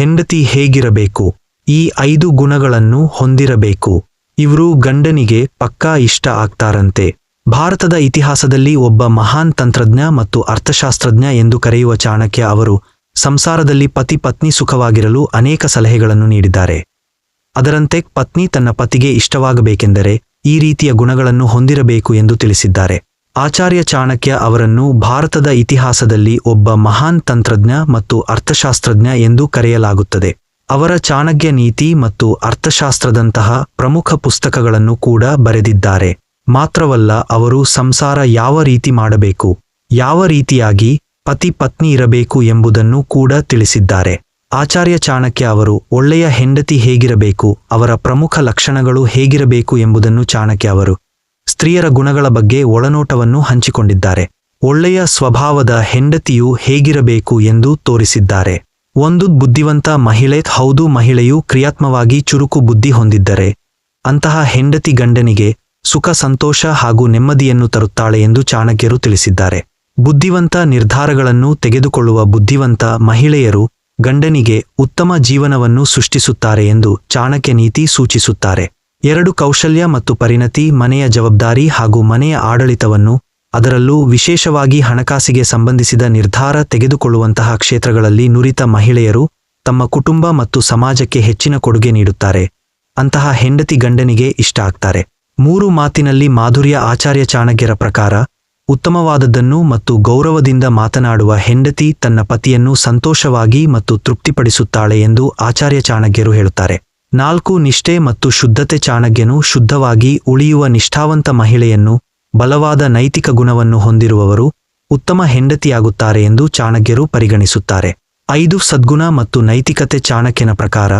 ಹೆಂಡತಿ ಹೇಗಿರಬೇಕು? ಈ ಐದು ಗುಣಗಳನ್ನು ಹೊಂದಿರಬೇಕು. ಇವರು ಗಂಡನಿಗೆ ಪಕ್ಕಾ ಇಷ್ಟ ಆಗ್ತಾರಂತೆ. ಭಾರತದ ಇತಿಹಾಸದಲ್ಲಿ ಒಬ್ಬ ಮಹಾನ್ ತಂತ್ರಜ್ಞ ಮತ್ತು ಅರ್ಥಶಾಸ್ತ್ರಜ್ಞ ಎಂದು ಕರೆಯುವ ಚಾಣಕ್ಯ ಅವರು ಸಂಸಾರದಲ್ಲಿ ಪತಿ ಪತ್ನಿ ಸುಖವಾಗಿರಲು ಅನೇಕ ಸಲಹೆಗಳನ್ನು ನೀಡಿದ್ದಾರೆ. ಅದರಂತೆ ಪತ್ನಿ ತನ್ನ ಪತಿಗೆ ಇಷ್ಟವಾಗಬೇಕೆಂದರೆ ಈ ರೀತಿಯ ಗುಣಗಳನ್ನು ಹೊಂದಿರಬೇಕು ಎಂದು ತಿಳಿಸಿದ್ದಾರೆ. ಆಚಾರ್ಯ ಚಾಣಕ್ಯ ಅವರನ್ನು ಭಾರತದ ಇತಿಹಾಸದಲ್ಲಿ ಒಬ್ಬ ಮಹಾನ್ ತಂತ್ರಜ್ಞ ಮತ್ತು ಅರ್ಥಶಾಸ್ತ್ರಜ್ಞ ಎಂದು ಕರೆಯಲಾಗುತ್ತದೆ. ಅವರ ಚಾಣಕ್ಯ ನೀತಿ ಮತ್ತು ಅರ್ಥಶಾಸ್ತ್ರದಂತಹ ಪ್ರಮುಖ ಪುಸ್ತಕಗಳನ್ನು ಕೂಡ ಬರೆದಿದ್ದಾರೆ. ಮಾತ್ರವಲ್ಲ, ಅವರು ಸಂಸಾರ ಯಾವ ರೀತಿ ಮಾಡಬೇಕು, ಯಾವ ರೀತಿಯಾಗಿ ಪತಿ ಪತ್ನಿ ಇರಬೇಕು ಎಂಬುದನ್ನು ಕೂಡ ತಿಳಿಸಿದ್ದಾರೆ. ಆಚಾರ್ಯ ಚಾಣಕ್ಯ ಅವರು ಒಳ್ಳೆಯ ಹೆಂಡತಿ ಹೇಗಿರಬೇಕು, ಅವರ ಪ್ರಮುಖ ಲಕ್ಷಣಗಳು ಹೇಗಿರಬೇಕು ಎಂಬುದನ್ನು ಚಾಣಕ್ಯ ಅವರು ಸ್ತ್ರೀಯರ ಗುಣಗಳ ಬಗ್ಗೆ ಒಳನೋಟವನ್ನು ಹಂಚಿಕೊಂಡಿದ್ದಾರೆ. ಒಳ್ಳೆಯ ಸ್ವಭಾವದ ಹೆಂಡತಿಯು ಹೇಗಿರಬೇಕು ಎಂದು ತೋರಿಸಿದ್ದಾರೆ. ಒಂದು ಬುದ್ಧಿವಂತ ಮಹಿಳೆ ಹೌದು ಮಹಿಳೆಯು ಕ್ರಿಯಾತ್ಮವಾಗಿ ಚುರುಕು ಬುದ್ಧಿ ಹೊಂದಿದ್ದರೆ, ಅಂತಹ ಹೆಂಡತಿ ಗಂಡನಿಗೆ ಸುಖ, ಸಂತೋಷ ಹಾಗೂ ನೆಮ್ಮದಿಯನ್ನು ತರುತ್ತಾಳೆ ಎಂದು ಚಾಣಕ್ಯರು ತಿಳಿಸಿದ್ದಾರೆ. ಬುದ್ಧಿವಂತ ನಿರ್ಧಾರಗಳನ್ನು ತೆಗೆದುಕೊಳ್ಳುವ ಬುದ್ಧಿವಂತ ಮಹಿಳೆಯರು ಗಂಡನಿಗೆ ಉತ್ತಮ ಜೀವನವನ್ನು ಸೃಷ್ಟಿಸುತ್ತಾರೆ ಎಂದು ಚಾಣಕ್ಯ ನೀತಿ ಸೂಚಿಸುತ್ತಾರೆ. ಎರಡು ಕೌಶಲ್ಯ ಮತ್ತು ಪರಿಣತಿ, ಮನೆಯ ಜವಾಬ್ದಾರಿ ಹಾಗೂ ಮನೆಯ ಆಡಳಿತವನ್ನು ಅದರಲ್ಲೂ ವಿಶೇಷವಾಗಿ ಹಣಕಾಸಿಗೆ ಸಂಬಂಧಿಸಿದ ನಿರ್ಧಾರ ತೆಗೆದುಕೊಳ್ಳುವಂತಹ ಕ್ಷೇತ್ರಗಳಲ್ಲಿ ನುರಿತ ಮಹಿಳೆಯರು ತಮ್ಮ ಕುಟುಂಬ ಮತ್ತು ಸಮಾಜಕ್ಕೆ ಹೆಚ್ಚಿನ ಕೊಡುಗೆ ನೀಡುತ್ತಾರೆ. ಅಂತಹ ಹೆಂಡತಿ ಗಂಡನಿಗೆ ಇಷ್ಟ ಆಗ್ತಾರೆ. ಮೂರು ಮಾತಿನಲ್ಲಿ ಮಾಧುರ್ಯ ಆಚಾರ್ಯ ಚಾಣಕ್ಯರ ಪ್ರಕಾರ, ಉತ್ತಮವಾದದ್ದನ್ನು ಮತ್ತು ಗೌರವದಿಂದ ಮಾತನಾಡುವ ಹೆಂಡತಿ ತನ್ನ ಪತಿಯನ್ನು ಸಂತೋಷವಾಗಿ ಮತ್ತು ತೃಪ್ತಿಪಡಿಸುತ್ತಾಳೆ ಎಂದು ಆಚಾರ್ಯ ಚಾಣಕ್ಯರು ಹೇಳುತ್ತಾರೆ. ನಾಲ್ಕು ನಿಷ್ಠೆ ಮತ್ತು ಶುದ್ಧತೆ ಚಾಣಕ್ಯನು ಶುದ್ಧವಾಗಿ ಉಳಿಯುವ ನಿಷ್ಠಾವಂತ ಮಹಿಳೆಯನ್ನು, ಬಲವಾದ ನೈತಿಕ ಗುಣವನ್ನು ಹೊಂದಿರುವವರು ಉತ್ತಮ ಹೆಂಡತಿಯಾಗುತ್ತಾರೆ ಎಂದು ಚಾಣಕ್ಯರು ಪರಿಗಣಿಸುತ್ತಾರೆ. ಐದು, ಸದ್ಗುಣ ಮತ್ತು ನೈತಿಕತೆ ಚಾಣಕ್ಯನ ಪ್ರಕಾರ,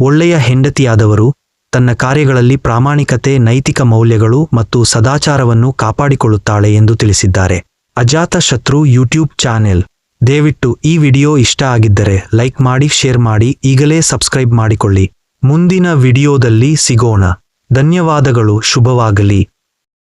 ಒಳ್ಳೆಯ ಹೆಂಡತಿಯಾದವರು ತನ್ನ ಕಾರ್ಯಗಳಲ್ಲಿ ಪ್ರಾಮಾಣಿಕತೆ, ನೈತಿಕ ಮೌಲ್ಯಗಳು ಮತ್ತು ಸದಾಚಾರವನ್ನು ಕಾಪಾಡಿಕೊಳ್ಳುತ್ತಾಳೆ ಎಂದು ತಿಳಿಸಿದ್ದಾರೆ. ಅಜಾತ ಶತ್ರು ಯೂಟ್ಯೂಬ್ ಚಾನೆಲ್. ದಯವಿಟ್ಟು ಈ ವಿಡಿಯೋ ಇಷ್ಟ ಆಗಿದ್ದರೆ ಲೈಕ್ ಮಾಡಿ, ಶೇರ್ ಮಾಡಿ, ಈಗಲೇ ಸಬ್ಸ್ಕ್ರೈಬ್ ಮಾಡಿಕೊಳ್ಳಿ. ಮುಂದಿನ ವಿಡಿಯೋದಲ್ಲಿ ಸಿಗೋಣ. ಧನ್ಯವಾದಗಳು ಶುಭವಾಗಲಿ.